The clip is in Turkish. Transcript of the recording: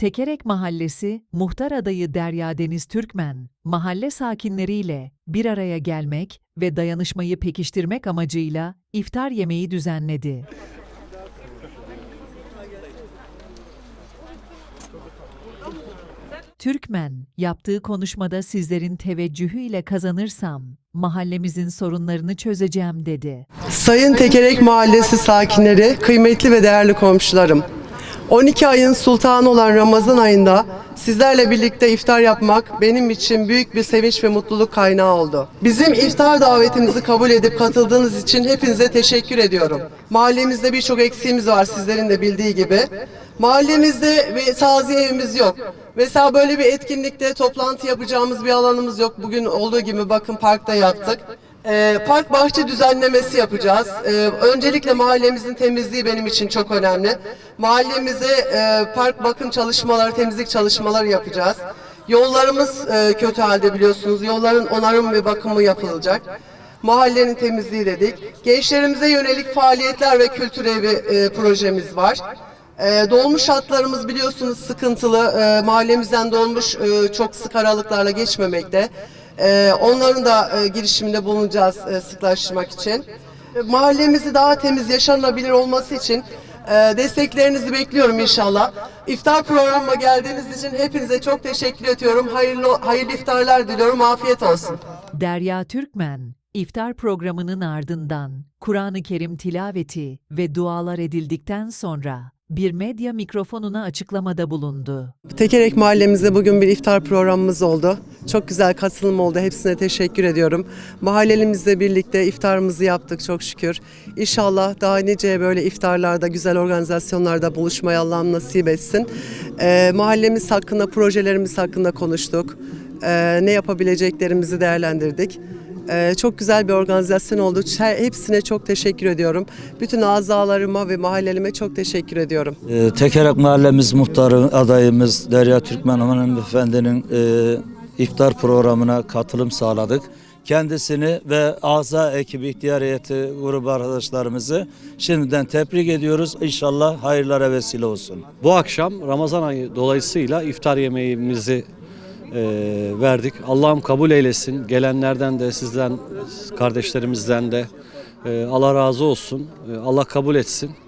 Tekerek Mahallesi, muhtar adayı Derya Deniz Türkmen, mahalle sakinleriyle bir araya gelmek ve dayanışmayı pekiştirmek amacıyla iftar yemeği düzenledi. Türkmen, yaptığı konuşmada sizlerin teveccühüyle kazanırsam, mahallemizin sorunlarını çözeceğim dedi. Sayın Tekerek Mahallesi sakinleri, kıymetli ve değerli komşularım. 12 ayın sultanı olan Ramazan ayında sizlerle birlikte iftar yapmak benim için büyük bir sevinç ve mutluluk kaynağı oldu. Bizim iftar davetimizi kabul edip katıldığınız için hepinize teşekkür ediyorum. Mahallemizde birçok eksiğimiz var sizlerin de bildiği gibi. Mahallemizde bir taziye evimiz yok. Mesela böyle bir etkinlikte toplantı yapacağımız bir alanımız yok. Bugün olduğu gibi bakın parkta yaptık. Ee, park bahçe düzenlemesi yapacağız. Ee, öncelikle mahallemizin temizliği benim için çok önemli. Mahallemize e, park bakım çalışmaları, temizlik çalışmaları yapacağız. Yollarımız e, kötü halde biliyorsunuz. Yolların onarım ve bakımı yapılacak. Mahallenin temizliği dedik. Gençlerimize yönelik faaliyetler ve kültür evi e, projemiz var. E, dolmuş hatlarımız biliyorsunuz sıkıntılı. E, mahallemizden dolmuş e, çok sık aralıklarla geçmemekte. E, onların da e, girişiminde bulunacağız e, sıklaştırmak için. E, mahallemizi daha temiz, yaşanabilir olması için e, desteklerinizi bekliyorum inşallah. İftar programıma geldiğiniz için hepinize çok teşekkür ediyorum. Hayırlı hayırlı iftarlar diliyorum. Afiyet olsun. Derya Türkmen, iftar programının ardından Kur'an-ı Kerim tilaveti ve dualar edildikten sonra bir medya mikrofonuna açıklamada bulundu. Tekerek mahallemizde bugün bir iftar programımız oldu. Çok güzel katılım oldu. Hepsine teşekkür ediyorum. Mahallelimizle birlikte iftarımızı yaptık çok şükür. İnşallah daha nice böyle iftarlarda, güzel organizasyonlarda buluşmayı Allah'ım nasip etsin. Ee, mahallemiz hakkında, projelerimiz hakkında konuştuk. Ee, ne yapabileceklerimizi değerlendirdik. Ee, çok güzel bir organizasyon oldu. Hepsine çok teşekkür ediyorum. Bütün azalarıma ve mahallelime çok teşekkür ediyorum. Ee, Tekerek Mahallemiz muhtarı adayımız Derya Türkmen Hanımefendinin e, iftar programına katılım sağladık. Kendisini ve Aza ekibi ihtiyar heyeti grubu arkadaşlarımızı şimdiden tebrik ediyoruz. İnşallah hayırlara vesile olsun. Bu akşam Ramazan ayı dolayısıyla iftar yemeğimizi e, verdik. Allah'ım kabul eylesin. Gelenlerden de sizden, kardeşlerimizden de e, Allah razı olsun. E, Allah kabul etsin.